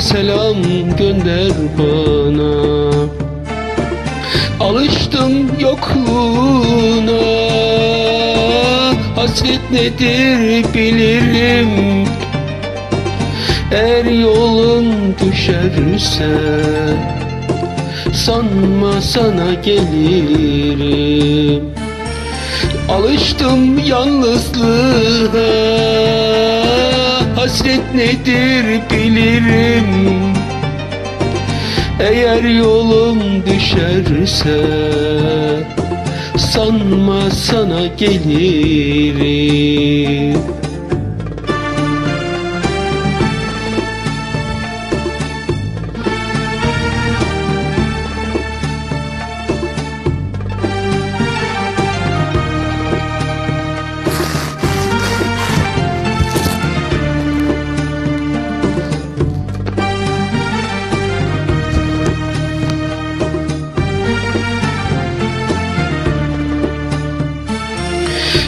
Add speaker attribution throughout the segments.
Speaker 1: selam gönder bana. Alıştım yokluğuna. Hasret nedir bilirim. Eğer yolun düşerse Sanma sana gelirim. Alıştım yalnızlığa Hasret nedir bilirim. Eğer yolum düşerse Sanma sana gelirim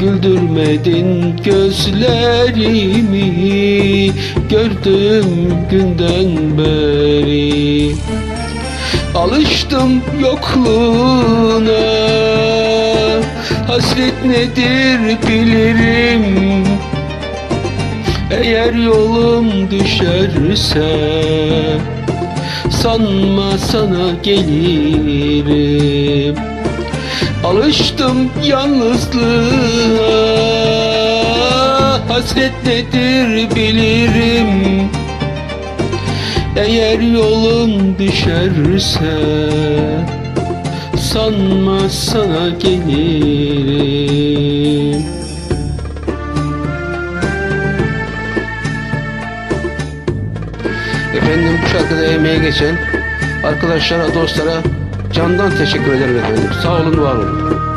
Speaker 1: Güldürmedin gözlerimi Gördüğüm günden beri. Alıştım yokluğuna Hasret nedir bilirim. Eğer yolum düşerse Sanma sana gelirim Alıştım yalnızlığa. Hasret nedir bilirim. Eğer yolum düşerse Sanma sana gelirim. Efendim bu şarkıda emeğe geçen arkadaşlara, dostlara candan teşekkür ederim efendim. Sağ olun, var olun.